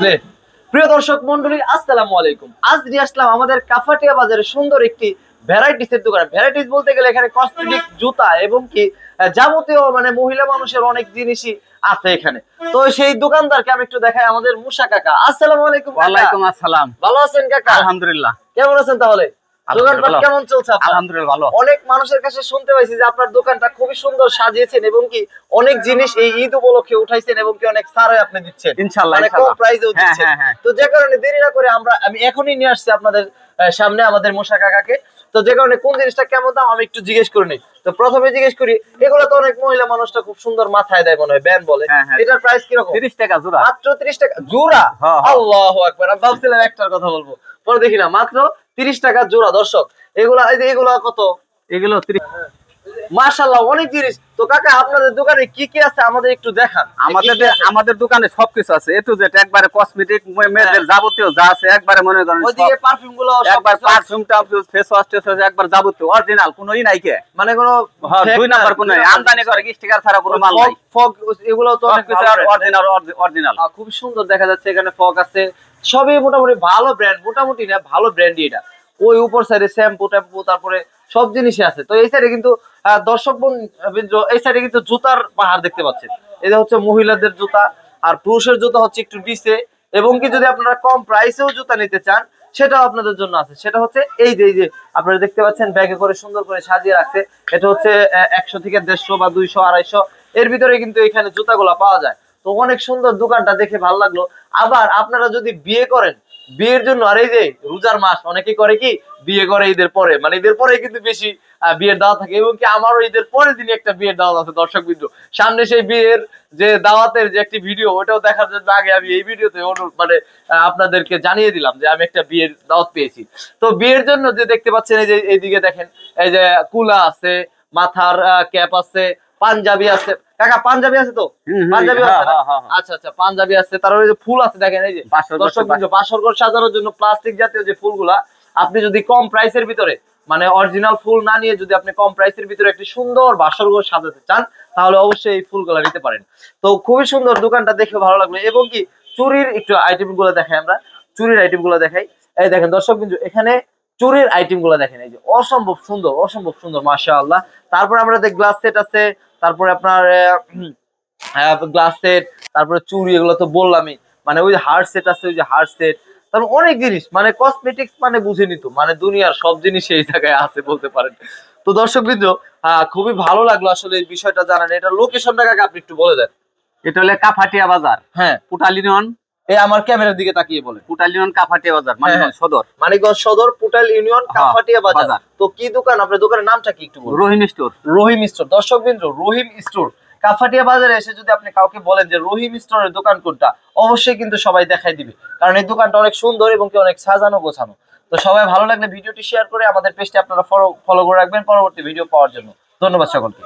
Play প্রিয় দর্শক মন্ডলী আসসালামু আলাইকুম। আজ নিয়ে আসলাম আমাদের কাফাটিয়া বাজারে সুন্দর একটি ভ্যারাইটিস এর দোকান। ভ্যারাইটিস বলতে গেলে এখানে কসমেটিক জুতা এবং কি যাবতীয় মানে মহিলা মানুষের অনেক জিনিসই আছে এখানে। তো সেই দোকানদারকে আমি একটু দেখাই আমাদের মুসা কাকা। আসসালামু আলাইকুম ওয়া ওয়ালাইকুম আসসালাম। ভালো আছেন কাকা? আলহামদুলিল্লাহ। কেমন আছেন তাহলে? দোকানপাট কেমন চলছে আলহামদুলিল্লাহ ভালো। অনেক মানুষের কাছে শুনতে পাইছি যে আপনার দোকানটা খুবই সুন্দর সাজিয়েছেন এবং কি অনেক জিনিস এই ঈদ উপলক্ষে উঠাইছেন এবং কি অনেক সারে আপনি দিচ্ছেন। ইনশাআল্লাহ মানে কম হ্যাঁ দিচ্ছেন। হ্যাঁ হ্যাঁ। তো যে কারণে দেরি না করে আমরা আমি এখনই নিয়ে আসছি আপনাদের সামনে আমাদের মশা কাকাকে। তো যে কারণে কোন জিনিসটা কেমন দাম আমি একটু জিজ্ঞেস করে নিই। তো প্রথমে জিজ্ঞেস করি এগুলো তো অনেক মহিলা মানুষটা খুব সুন্দর মাথায় দেয় মনে হয় ব্যান বলে। এটার প্রাইস কীরকম? তিরিশ টাকা জোড়া। মাত্র তিরিশ টাকা। জোড়া। আল্লাহ আকবার। আমি ভাবছিলাম একটার কথা বলব। পরে দেখি না মাত্র তিরিশ টাকা জোড়া দর্শক। এগুলা এগুলা কত? এগুলো মাশাল্লাহ অনেক জিনিস তো কাকা আপনাদের দোকানে কি কি আছে? আমাদের একটু দেখান। আমাদের? আমাদের দোকানে সবকিছু আছে। এ টু জেড একবারে কসমেটিক মেয়েদের যাবতীয় যা আছে একবারে মনে করেন ওইদিকে সব। পারফিউমগুলো একবার perfume face wash face wash একবার যাবতীয় অরিজিনাল কোনো নাই কে। মানে কোনো দুই নাম্বার কোনো নাই। আমদানি করে স্টিকার ছাড়া কোনো মাল নাই। ফগ এগুলো তো অনেক brand। অরিজিনাল অরিজিনাল খুব সুন্দর দেখা যাচ্ছে এখানে ফগ আছে। সবই মোটামুটি ভালো ব্র্যান্ড মোটামুটি না ভালো ব্র্যান্ডই এটা। ওই উপর সাইডে শ্যাম্পু ট্যাম্পু তারপরে সব জিনিসই আছে। তো এই সাইডে কিন্তু দর্শক এই সাইডে কিন্তু জুতার পাহাড় দেখতে পাচ্ছেন। এটা হচ্ছে মহিলাদের জুতা, আর পুরুষের জুতা হচ্ছে একটু ডিসে এবং কি যদি আপনারা কম প্রাইসেও জুতা নিতে চান, সেটাও আপনাদের জন্য আছে। সেটা হচ্ছে এই যে এই যে আপনারা দেখতে পাচ্ছেন, ব্যাগে করে সুন্দর করে সাজিয়ে রাখছে। এটা হচ্ছে একশো থেকে দেড়শো বা দুইশো, আড়াইশো। এর ভিতরে কিন্তু এখানে জুতাগুলা পাওয়া যায়। তো অনেক সুন্দর দোকানটা দেখে ভালো লাগল। আবার আপনারা যদি বিয়ে করেন বিয়ের জন্য, আর এই যে রোজার মাস, অনেকে করে কি, বিয়ে করে ঈদের পরে। মানে ঈদের পরে কিন্তু বেশি বিয়ের দাওয়াত থাকে। এবং কি আমারও ঈদের পরের দিনই একটা বিয়ের দাওয়াত আছে, দর্শক বিন্দু। সামনে সেই বিয়ের যে দাওয়াতের যে একটি ভিডিও ওটাও দেখার জন্য আগে আমি এই ভিডিওতে মানে আপনাদেরকে জানিয়ে দিলাম যে আমি একটা বিয়ের দাওয়াত পেয়েছি। তো বিয়ের জন্য যে দেখতে পাচ্ছেন, এই যে এইদিকে দেখেন, এই যে কুলা আছে, মাথার ক্যাপ আছে, পাঞ্জাবি আছে। কাকা পাঞ্জাবি আছে তো? পাঞ্জাবি হ্যাঁ, আছে? হ্যাঁ, হ্যাঁ। আচ্ছা আচ্ছা পাঞ্জাবি আছে। যে ফুল আছে দেখেন এই যে দর্শক বাসর- বাসর ঘর সাজানোর জন্য প্লাস্টিক জাতীয় যে ফুলগুলা আপনি যদি কম প্রাইসের ভিতরে মানে অরিজিনাল ফুল না নিয়ে যদি আপনি কম প্রাইসের ভিতরে একটি সুন্দর বাসর ঘর সাজাতে চান তাহলে অবশ্যই এই ফুলগুলা নিতে পারেন। তো খুবই সুন্দর দোকানটা দেখে ভালো লাগল। এবং কি চুরির একটু আইটেমগুলো দেখাই আমরা। চুরির আইটেমগুলো দেখাই। এই দেখেন দর্শক বিন্দু এখানে চুরির আইটেমগুলো দেখেন। এই যে অসম্ভব সুন্দর অসম্ভব সুন্দর মাশা আল্লাহ তারপর আমরা দেখ গ্লাস সেট আছে তারপরে আপনার গ্লাস সেট তারপরে চুড়ি এগুলো তো বললামই। মানে ওই হার্ড সেট আছে ওই যে হার্ড সেট তারপর অনেক জিনিস মানে কসমেটিক্স মানে বুঝে নিত। মানে দুনিয়ার সব জিনিস এই জায়গায় আছে বলতে পারেন। তো দর্শক বৃন্দ আহ, খুবই ভালো লাগল আসলে এই বিষয়টা জানান এটা লোকেশনটা কাকে আপনি একটু বলে দেন। এটা হলে কাফাটিয়া বাজার। হ্যাঁ। পুটালিনন এই আমার ক্যামেরার দিকে তাকিয়ে বলেন পুটালিনন কাফাটিয়া বাজার মানে হ্যাঁ। সদর। মানিকগঞ্জ সদর পুটাল ইউনিয়ন হ্যাঁ, কাফাটিয়া বাজার। তো কি দোকান? আপনার দোকানের নামটা কি একটু বলুন। রহিম স্টোর। রহিম স্টোর। দর্শক বিন্দু রহিম স্টোর। কাফাটিয়া বাজারে এসে যদি আপনি কাউকে বলেন যে রহিম স্টোরের দোকান কোনটা অবশ্যই কিন্তু সবাই দেখাই দিবে। কারণ এই দোকানটা অনেক সুন্দর এবং কি অনেক সাজানো গোছানো। তো সবাই ভালো লাগলে ভিডিওটি শেয়ার করে আমাদের পেজটি আপনারা ফলো ফলো করে রাখবেন। পরবর্তী ভিডিও পাওয়ার জন্য। ধন্যবাদ সকলকে।